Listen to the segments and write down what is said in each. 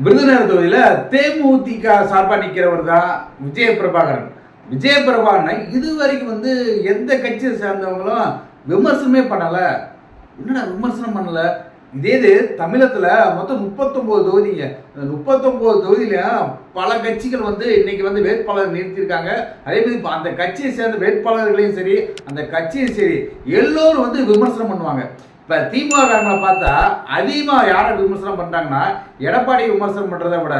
விருதுநகர் தொகுதியில் தேமுதிக சார்பாக நிற்கிறவர் தான் விஜய பிரபாகரன். விஜய பிரபாகரன் இது வரைக்கும் வந்து எந்த கட்சியை சேர்ந்தவங்களும் விமர்சனமே பண்ணலை. என்னடா விமர்சனம் பண்ணலை? இதே இது தமிழகத்தில் மொத்தம் முப்பத்தொம்போது தொகுதிங்க. அந்த முப்பத்தொம்போது தொகுதியிலையும் பல கட்சிகள் வந்து இன்னைக்கு வந்து வேட்பாளர் நிறுத்தியிருக்காங்க. அதே மாதிரி அந்த கட்சியை சேர்ந்த வேட்பாளர்களையும் சரி அந்த கட்சியும் சரி எல்லோரும் வந்து விமர்சனம் பண்ணுவாங்க. இப்போ திமுகக்காரங்களை பார்த்தா அதிகமாக யாரை விமர்சனம் பண்ணுறாங்கன்னா எடப்பாடி விமர்சனம் பண்ணுறதை விட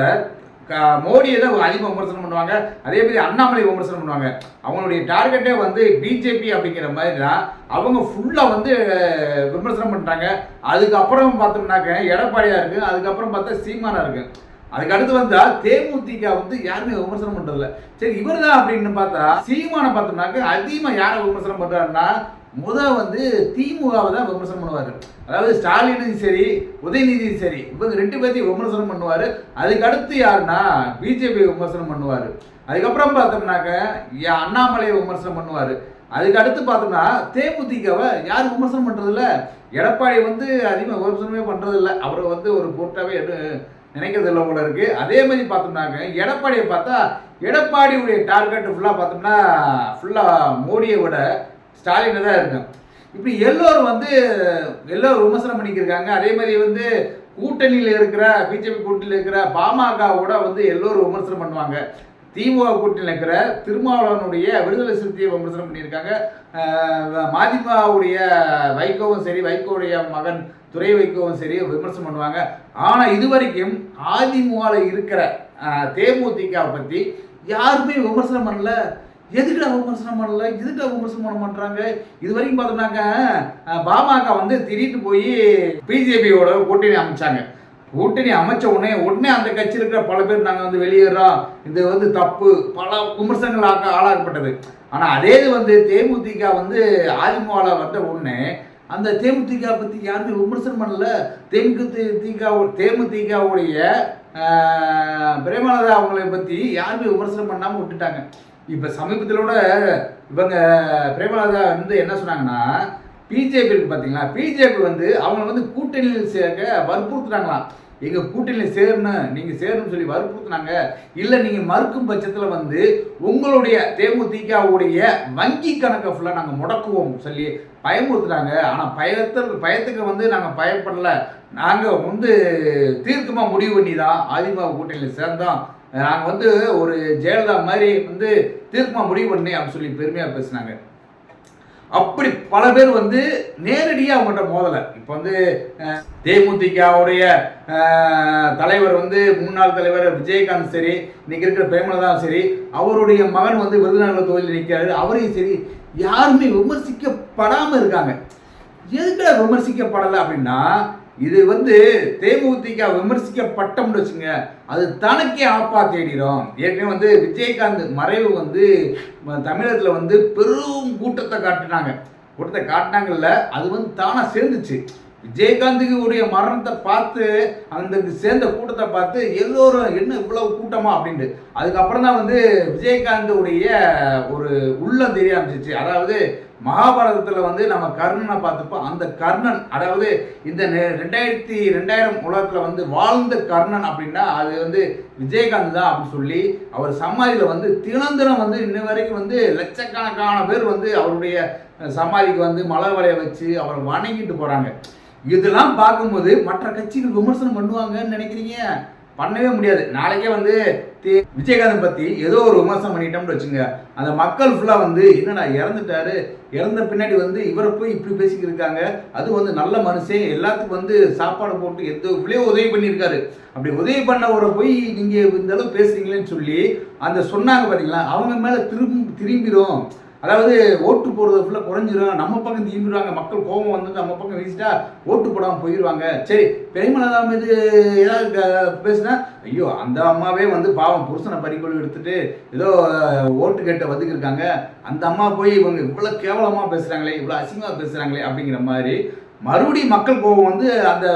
மோடியை தான் அதிகமாக விமர்சனம் பண்ணுவாங்க. அதே மாதிரி அண்ணாமலை விமர்சனம் பண்ணுவாங்க. அவங்களுடைய டார்கெட்டே வந்து பிஜேபி அப்படிங்கிற மாதிரி தான் அவங்க ஃபுல்லாக வந்து விமர்சனம் பண்ணுறாங்க அதுக்கப்புறம் பார்த்தோம்னாக்க எடப்பாடியாக இருக்குது அதுக்கப்புறம் பார்த்தா சீமானாக இருக்குது அதுக்கு அடுத்து வந்தா தேமுதிக வந்து யாருமே விமர்சனம் பண்றதில்ல. சரி இவர் தான் அப்படின்னு பார்த்தா சீமானை பார்த்தோம்னாக்க அதிகமாக யாரை விமர்சனம் பண்றாருன்னா முத வந்து திமுகவை தான் விமர்சனம் பண்ணுவார். அதாவது ஸ்டாலினும் சரி உதயநிதியும் சரி இவங்க ரெண்டு பேர்த்தையும் விமர்சனம் பண்ணுவார். அதுக்கு அடுத்து யாருன்னா பிஜேபி விமர்சனம் பண்ணுவார். அதுக்கப்புறம் பார்த்தோம்னாக்க யா- அண்ணாமலையை விமர்சனம் பண்ணுவார். அதுக்கு அடுத்து பார்த்தோம்னா தேமுதிகவை யார் விமர்சனம் பண்ணுறதில்ல எடப்பாடி வந்து அதிகமாக விமர்சனமே பண்ணுறதில்ல அவரை வந்து ஒரு பொருட்டாவே எது நினைக்கிறது இல்லை போல இருக்கு. அதே மாதிரி பார்த்தோம்னாங்க எடப்பாடியை பார்த்தா எடப்பாடியுடைய டார்கெட் ஃபுல்லாக பார்த்தோம்னா ஃபுல்லாக மோடியை விட ஸ்டாலின் தான் இருக்கும் இப்படி எல்லோரும் வந்து எல்லோரும் விமர்சனம் பண்ணிக்கிருக்காங்க. அதே மாதிரி வந்து கூட்டணியில் இருக்கிற பிஜேபி கூட்டணியில் இருக்கிற பாமகவோட வந்து எல்லோரும் விமர்சனம் பண்ணுவாங்க. திமுக கூட்டணியில் இருக்கிற திருமாவளவனுடைய விடுதலை சிறுத்தையை விமர்சனம் பண்ணியிருக்காங்க. மதிமுகவுடைய வைகோவும் சரி வைகோவுடைய மகன் துறை வைகோவும் சரி விமர்சனம் பண்ணுவாங்க. ஆனால் இது வரைக்கும் அதிமுகவில் இருக்கிற தேமுதிக பற்றி யாருமே விமர்சனம் பண்ணல. எதுக்குடா விமர்சனம் பண்ணல? எதுக்குடா விமர்சனம் பண்ண மாட்டாங்க இது வரைக்கும் பார்த்தோம்னாக்க பாமக வந்து திடீர்னு போய் பிஜேபியோட கூட்டணி அமைச்சாங்க. கூட்டணி அமைச்ச உடனே உடனே அந்த கட்சியில் இருக்கிற பல பேர் நாங்கள் வந்து வெளியேறோம் இது வந்து தப்பு. பல விமர்சனங்கள் ஆக்க ஆளாகப்பட்டது ஆனால் அதே இது வந்து தேமுதிக வந்து அதிமுகவில் வந்த உடனே அந்த தேமுதிக பற்றி யாருமே விமர்சனம் பண்ணல. தேமுதிக தேமுதிகவுடைய பிரேமலதா அவங்களை பற்றி யாருமே விமர்சனம் பண்ணாமல் விட்டுட்டாங்க. இப்போ சமீபத்தில் கூட இவங்க பிரேமலதா வந்து என்ன சொன்னாங்கன்னா பிஜேபி இருக்கு பார்த்தீங்களா பிஜேபி வந்து அவங்க வந்து கூட்டணியில் சேர்க்க வற்புறுத்துறாங்களாம். எங்கள் கூட்டணியில் சேரணும் நீங்கள் சேரணும்னு சொல்லி வற்புறுத்தினாங்க. இல்லை நீங்கள் மறுக்கும் பட்சத்தில் வந்து உங்களுடைய தேமுதிகவுடைய வங்கி கணக்கை ஃபுல்லாக நாங்கள் முடக்குவோம் சொல்லி பயமுறுத்துறாங்க ஆனால் பயத்து பயத்துக்கு வந்து நாங்கள் பயப்படல. நாங்கள் வந்து தீர்க்கமாக முடிவு பண்ணி தான் அதிமுக கூட்டணியில் சேர்ந்தோம். நாங்கள் வந்து ஒரு ஜெயலலிதா மாதிரி வந்து தீர்க்கமாக முடிவு பண்ணி அப்படின்னு சொல்லி பெருமையாக பேசுனாங்க. அப்படி பல பேர் வந்து நேரடியாக அவங்கள்ட்ட மோதலை. இப்போ வந்து தேமுதிகாவுடைய தலைவர் வந்து முன்னாள் தலைவர் விஜயகாந்த் சரி இன்னைக்கு இருக்கிற பிரேமலதா சரி அவருடைய மகன் வந்து விருதுநகர் தொகுதியில் நிற்கிறாரு அவரையும் சரி யாருமே விமர்சிக்கப்படாமல் இருக்காங்க. எதுக்கு விமர்சிக்கப்படலை அப்படின்னா இது வந்து தேமுதிக விமர்சிக்கப்பட்டோம்னு வச்சுங்க. அது தனக்கே ஆப்பா தேடிடும் ஏற்கனவே வந்து விஜயகாந்த் மறைவு வந்து தமிழகத்தில் வந்து பெரும் கூட்டத்தை காட்டினாங்க. கூட்டத்தை காட்டினாங்கல்ல அது வந்து தானாக சேர்ந்துச்சு. விஜயகாந்துக்கு உடைய மரணத்தை பார்த்து அந்த சேர்ந்த கூட்டத்தை பார்த்து எல்லோரும் என்ன இவ்வளவு கூட்டமா அப்படின்ட்டு. அதுக்கப்புறம் தான் வந்து விஜயகாந்த் உடைய ஒரு உள்ளம் தெரிய ஆரம்பிச்சிச்சு. அதாவது மகாபாரதத்தில் வந்து நம்ம கர்ணனை பார்த்துப்போம் அந்த கர்ணன் அதாவது இந்த நெ- ரெண்டாயிரத்தி ரெண்டாயிரம் உலகத்தில் வந்து வாழ்ந்த கர்ணன் அப்படின்னா அது வந்து விஜயகாந்த் தான் அப்படின்னு சொல்லி அவர் சமாதியில் வந்து தினம் தினம் வந்து இன்ன வரைக்கும் வந்து லட்சக்கணக்கான பேர் வந்து அவருடைய சமாதிக்கு வந்து மலர் வலையை வச்சு அவரை வணங்கிட்டு போகிறாங்க இதெல்லாம் பார்க்கும்போது மற்ற கட்சிகள் விமர்சனம் பண்ணுவாங்கன்னு நினைக்கிறீங்க? பண்ணவே முடியாது. நாளைக்கே வந்து விஜயகாந்த் பத்தி ஏதோ ஒரு விமர்சனம் பண்ணிட்டோம்னு வச்சுங்க. அந்த மக்கள் ஃபுல்லா வந்து என்னடா இறந்துட்டாரு. இறந்த பின்னாடி வந்து இவரை போய் இப்படி பேசிக்கிட்டு இருக்காங்க அது வந்து நல்ல மனுஷன் எல்லாத்துக்கும் வந்து சாப்பாடு போட்டு எந்த இவ்வளோ உதவி பண்ணியிருக்காரு. அப்படி உதவி பண்ணவரை போய் நீங்க இந்த அளவு பேசுறீங்களேன்னு சொல்லி அந்த சொன்னாங்க பாத்தீங்களா? அவங்க மேல திரும்ப திரும்பிடும் அதாவது ஓட்டு போடுறது ஃபுல்லாக குறைஞ்சிரும். நம்ம பக்கம் திரும்பிடுவாங்க மக்கள் கோபம் வந்து நம்ம பக்கம் வீசிட்டா ஓட்டு போடாமல் போயிடுவாங்க சரி பிரேமலதா மீது ஏதாவது பேசுனா ஐயோ அந்த அம்மாவே வந்து பாவம் புருஷனை பறிக்கொழு எடுத்துட்டு ஏதோ ஓட்டு கேட்ட வந்துக்கிருக்காங்க அந்த அம்மா போய் இவங்க இவ்வளோ கேவலமாக பேசுகிறாங்களே இவ்வளோ அசிங்கமாக பேசுகிறாங்களே அப்படிங்கிற மாதிரி மறுபடியும் மக்கள் கோபம் வந்து அந்த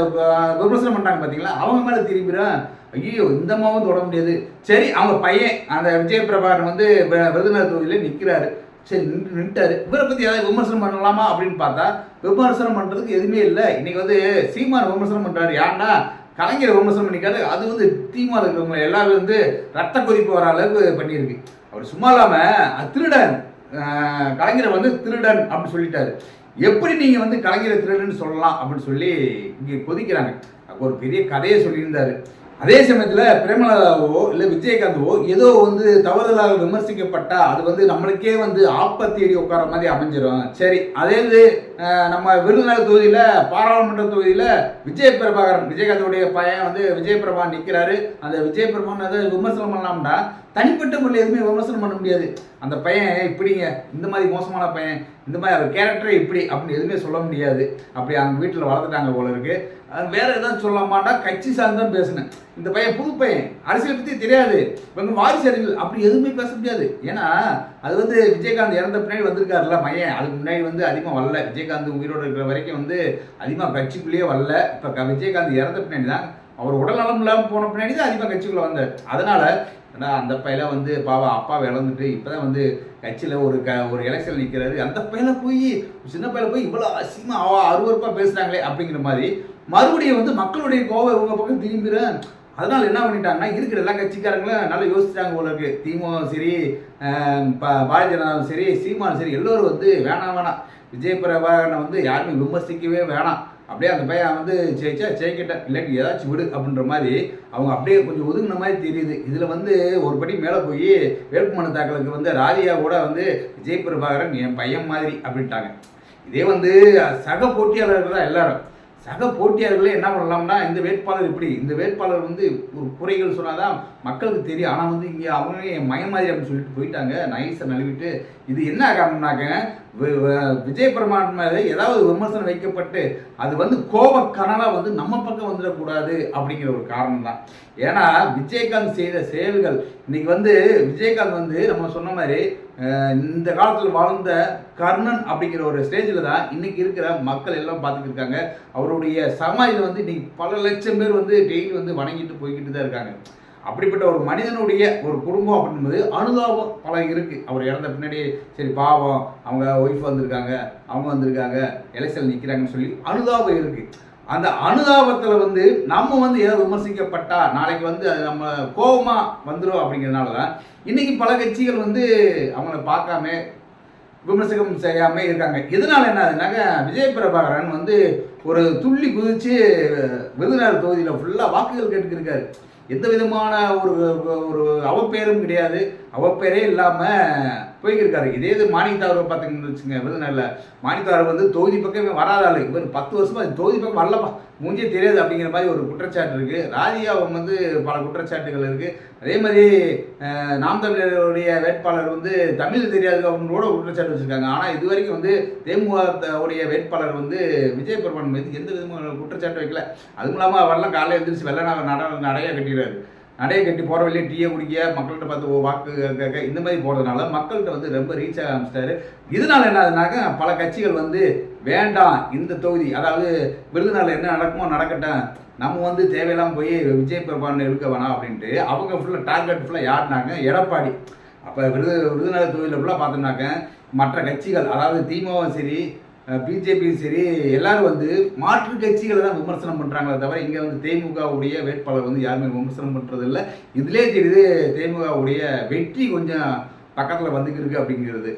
விமர்சனம் பண்ணுறாங்க பார்த்தீங்களா அவங்க மேலே திரும்பிடும் ஐயோ இந்த அம்மாவும் தொட முடியாது. சரி அவங்க பையன் அந்த விஜயபிரபாகரன் வந்து வி- விருதுநகர் தொகுதியில் நிற்கிறாரு சரி நின்று நின்ட்டாரு இவரை பற்றி ஏதாவது விமர்சனம் பண்ணலாமா அப்படின்னு பார்த்தா விமர்சனம் பண்ணுறதுக்கு எதுவுமே இல்லை. இன்றைக்கி வந்து சீமான் விமர்சனம் பண்ணுறாரு யாருன்னா கலைஞரை விமர்சனம் பண்ணிக்காரு அது வந்து தீமா இருக்கிறவங்க எல்லாரும் வந்து ரத்த கொதிப்பு வர அளவுக்கு பண்ணியிருக்கு. அவர் சும்மா இல்லாமல் திருடன். கலைஞரை வந்து திருடன் அப்படின்னு சொல்லிட்டாரு. எப்படி நீங்கள் வந்து கலைஞரை திருடன் சொல்லலாம் அப்படின்னு சொல்லி இங்கே கொதிக்கிறாங்க. ஒரு பெரிய கதையை சொல்லியிருந்தாரு. அதே சமயத்துல பிரேமலதாவோ இல்ல விஜயகாந்தவோ ஏதோ வந்து தவறுதலாக விமர்சிக்கப்பட்டா அது வந்து நம்மளுக்கே வந்து ஆப்பத்தேடி உட்கார மாதிரி அமைஞ்சிரும். சரி அதே இது நம்ம விருதுநகர் தொகுதியில பாராளுமன்ற தொகுதியில விஜய் பிரபாகரன் விஜயகாந்தோடைய பையன் வந்து விஜய் பிரபா நிக்கிறாரு. அந்த விஜய் விமர்சனம் பண்ணலாம்னா தனிப்பட்ட முறையில் எதுவுமே விமர்சனம் பண்ண முடியாது. அந்த பையன் இப்படிங்க. இந்த மாதிரி மோசமான பையன். இந்த மாதிரி அவர் கேரக்டரே இப்படி அப்படின்னு எதுவுமே சொல்ல முடியாது. அப்படி அவங்க வீட்டில் வளர்த்துட்டாங்க போல இருக்கு. அது வேற எதாவது சொல்லமாட்டா கட்சி சார்ந்து தான் பேசினேன். இந்த பையன் புது பையன். அரசியல் பற்றி தெரியாது. இவங்க வாரிசு அப்படி எதுவுமே பேச முடியாது. ஏன்னா அது வந்து விஜயகாந்த் இறந்த பின்னாடி வந்திருக்காருல்ல மையன். அதுக்கு முன்னாடி வந்து அதிகமாக வரல. விஜயகாந்த் உயிரோடு இருக்கிற வரைக்கும் வந்து அதிகமாக கட்சிக்குள்ளேயே வரல. இப்போ விஜயகாந்த் இறந்த பின்னாடி தான் அவர் உடல் நலம் இல்லாமல் போன பின்னாடி தான் அதிகமாக கட்சிக்குள்ளே வந்தார். அதனால ஏன்னா அந்த பையில வந்து பாவா அப்பா இழந்துட்டு இப்போதான் வந்து கட்சியில் ஒரு க ஒரு எலெக்ஷன் நிற்கிறாரு அந்த பையில போய் சின்ன பையில போய் இவ்வளோ அசிங்கமாக அவ அருவருப்பாக பேசுகிறாங்களே அப்படிங்கிற மாதிரி மறுபடியும் வந்து மக்களுடைய கோவம் இவங்க பக்கம் திரும்பிடுறேன் அதனால என்ன பண்ணிட்டாங்கன்னா இருக்கிற எல்லா கட்சிக்காரங்களும் நல்லா யோசிச்சாங்க உங்களுக்கு இருக்கு. திமுக சரி ப- பாரதிய ஜனதாவும் சரி சீமானும் சரி எல்லோரும் வந்து வேணாம் வேணாம். விஜய் பிரபாகரனை வந்து யாருமே விமர்சிக்கவே வேணாம். அப்படியே அந்த பையன் வந்து ஜெயிச்சா ஜெயிக்கிட்டேன் இல்லாட்டி ஏதாச்சும் விடு அப்படின்ற மாதிரி அவங்க அப்படியே கொஞ்சம் ஒதுங்கின மாதிரி தெரியுது. இதில் வந்து ஒரு படி மேலே போய் வேட்புமனு தாக்கலுக்கு வந்து ராதியா கூட வந்து விஜய் பிரபாகரன் என் பையன் மாதிரி அப்படின்ட்டாங்க. இதே வந்து சக போட்டியாளர்கள் தான் எல்லாரும். சக போட்டியாளர்களே என்ன பண்ணலாம்னா இந்த வேட்பாளர் இப்படி இந்த வேட்பாளர் வந்து ஒரு குறைகள் சொன்னாதான் மக்களுக்கு தெரியும். ஆனால் வந்து இங்கே அவங்க என் மயம் மாதிரி அப்படின்னு சொல்லிட்டு போயிட்டாங்க. நைஸை நழுவிட்டு இது என்ன காரணம்னாக்க விஜய் பிரமாணம் மேலே ஏதாவது விமர்சனம் வைக்கப்பட்டு அது வந்து கோபக்கனலாக வந்து நம்ம பக்கம் வந்துடக்கூடாது அப்படிங்கிற ஒரு காரணம் தான். ஏன்னா விஜயகாந்த் செய்த செயல்கள் இன்னைக்கு வந்து விஜயகாந்த் வந்து நம்ம சொன்ன மாதிரி இந்த காலத்தில் வாழ்ந்த கர்ணன் அப்படிங்கிற ஒரு ஸ்டேஜில் தான் இன்னைக்கு இருக்கிற மக்கள் எல்லாம் பார்த்துட்டு இருக்காங்க. அவருடைய சமாதியில் வந்து இன்னைக்கு பல லட்சம் பேர் வந்து டெய்லி வந்து வணங்கிட்டு போய்கிட்டு தான் இருக்காங்க. அப்படிப்பட்ட ஒரு மனிதனுடைய ஒரு குடும்பம் அப்படின்பது அனுதாபம் பல இருக்குது அவர் இறந்த பின்னாடி சரி பாவம் அவங்க ஒய்ஃப் வந்திருக்காங்க அவங்க வந்திருக்காங்க எலெக்ஷன் நிற்கிறாங்கன்னு சொல்லி அனுதாபம் இருக்குது அந்த அனுதாபத்தில் வந்து நம்ம வந்து ஏதோ விமர்சிக்கப்பட்டா நாளைக்கு வந்து அது நம்ம கோபமாக வந்துடும் அப்படிங்கிறதுனால தான் இன்னைக்கு பல கட்சிகள் வந்து அவங்கள பார்க்காம விமர்சகம் செய்யாமல் இருக்காங்க. இதனால் என்ன ஆகுதுனாக்க விஜய் பிரபாகரன் வந்து ஒரு துள்ளி குதித்து விருதுநகர் தொகுதியில் ஃபுல்லாக வாக்குகள் கேட்டுக்கிருக்காரு எந்த விதமான ஒரு ஒரு அவப்பேரும் கிடையாது. அவப்பேரே இல்லாமல் போய்க்கிருக்காரு. இதே இது மாணிக்கத்தாவரை பார்த்தீங்கன்னு வச்சுங்க விருதுநகரில் மாணிக்கத்தாவர் வந்து தொகுதி பக்கமே வராத ஆளு. இவர் பத்து வருஷமா தொகுதி பக்கம் வரலப்பா. மூஞ்சே தெரியாது அப்படிங்கிற மாதிரி ஒரு குற்றச்சாட்டு இருக்குது ராதியாவும் வந்து பல குற்றச்சாட்டுகள் இருக்குது அதே மாதிரி நாம் தமிழருடைய வேட்பாளர் வந்து தமிழ் தெரியாது அவங்களோட குற்றச்சாட்டு வச்சிருக்காங்க. ஆனால் இது வரைக்கும் வந்து தேமுகத்தோடைய வேட்பாளர் வந்து விஜயபெருமான் மீது எந்த விதமான குற்றச்சாட்டு வைக்கல. அதுவும் இல்லாமல் அவரெல்லாம் காலையில் எழுந்திரிச்சு வெள்ள நட நடைய கட்டிடுறாரு. நடைய கட்டி போகிற வழியே டீயை குடிக்க மக்கள்கிட்ட பார்த்து வாக்கு கேட்க இந்த மாதிரி போகிறதுனால மக்கள்கிட்ட வந்து ரொம்ப ரீச் ஆக ஆரம்பிச்சிட்டாரு. இதனால என்ன ஆகுதுனாக்க பல கட்சிகள் வந்து வேண்டாம் இந்த தொகுதி அதாவது விருதுநாளில் என்ன நடக்குமோ நடக்கட்டும் நம்ம வந்து தேவையில்லாம போய் விஜய் பிரபான் இருக்க வேணாம் அப்படின்ட்டு அவங்க ஃபுல்லாக டார்கெட் ஃபுல்லாக யாருனாங்க எடப்பாடி. அப்போ விருது விருதுநகர் தொகுதியில் ஃபுல்லாக பார்த்தோம்னாக்க மற்ற கட்சிகள் அதாவது திமுகவும் சரி பிஜேபியும் சரி எல்லாரும் வந்து மாற்று கட்சிகளை தான் விமர்சனம் பண்ணுறாங்களே தவிர இங்கே வந்து தேமுகவுடைய வேட்பாளர் வந்து யாருமே விமர்சனம் பண்ணுறதில்ல இதிலே இதுலேயே தெரியுது தேமுகவுடைய வெற்றி கொஞ்சம் பக்கத்தில் வந்துக்கிருக்கு அப்படிங்கிறது.